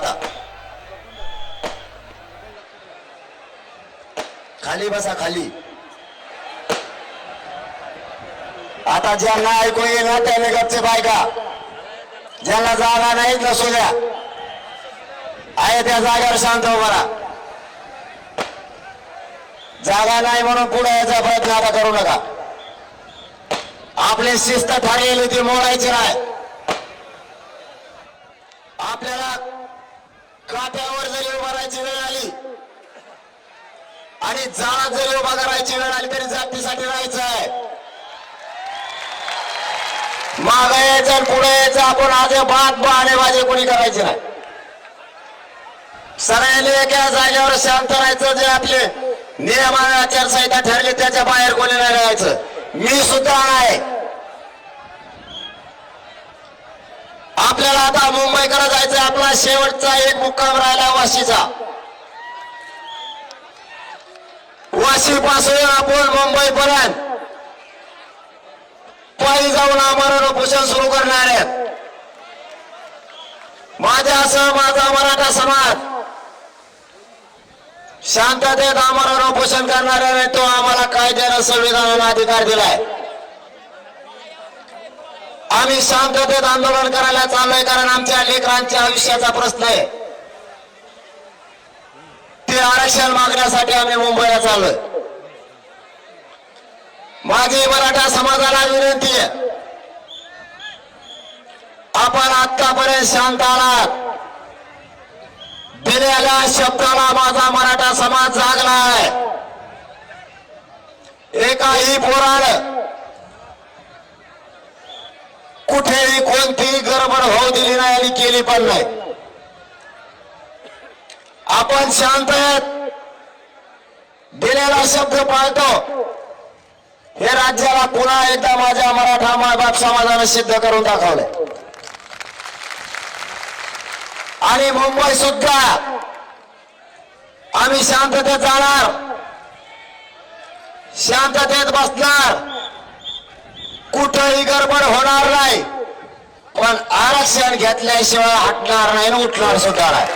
आता खाली बसा खाली. आता ज्यांना ऐकू ना त्याने गपचे बायका ज्यांना जागा नाही नसू द्या. आहे त्या जागेवर शांत उभारा जागा नाही म्हणून पुढे यायचा प्रयत्न आता करू नका. आपली शिस्त ठरलेली ती मोडायची नाही. आपल्याला काट्यावर जरी उभा राहायची वेळ आली आणि जाळात जरी उभा करायची वेळ आली तरी जातीसाठी राहायचं आहे मागे यायचं आणि पुढे यायचं आपण आज बात बाणेबाजी कोणी करायची नाही. सगळ्यांनी एका जागेवर शांत राहायचं जे आपले नियम आणि आचारसंहिता ठरली त्याच्या बाहेर कोणी नाही राहायचं. मी सुद्धा आहे आपल्याला आता मुंबईकडे जायचं आपला शेवटचा एक मुक्काम राहिला वाशीचा. वाशी पासून आपण मुंबई पर्यंत पायी जाऊन आमरण उपोषण सुरू करणार आहेत. माझ्यासह माझा मराठा समाज शांततेत आमरण उपोषण करणार आहे तो आम्हाला कायद्यानं संविधानाला अधिकार दिलाय. आम्ही शांततेत आंदोलन करायला चाललोय कारण आमच्या लेकरांच्या आयुष्याचा प्रश्न आहे. ते आरक्षण मागण्यासाठी आम्ही मुंबईला चाललोय. माझी मराठा समाजाला विनंती आहे. आपण आतापर्यंत शांत आलात दिलेल्या शब्दाला माझा मराठा समाज जागलाय एकाही पोरानं कुठेही कोणतीही गडबड होऊ दिली नाही आणि केली पण नाही. आपण शांत आहेत. दिलेला शब्द पाळतो. हे राज्याला पुन्हा एकदा माझ्या मराठा मायबाप समाजाने सिद्ध करून दाखवलंय. आणि मुंबई सुद्धा. आम्ही शांततेत जाणार. शांततेत बसणार. कुठंही गडबड होणार नाही. पण आरक्षण घेतल्याशिवाय हटणार नाही ना उठणार सुद्धा नाही.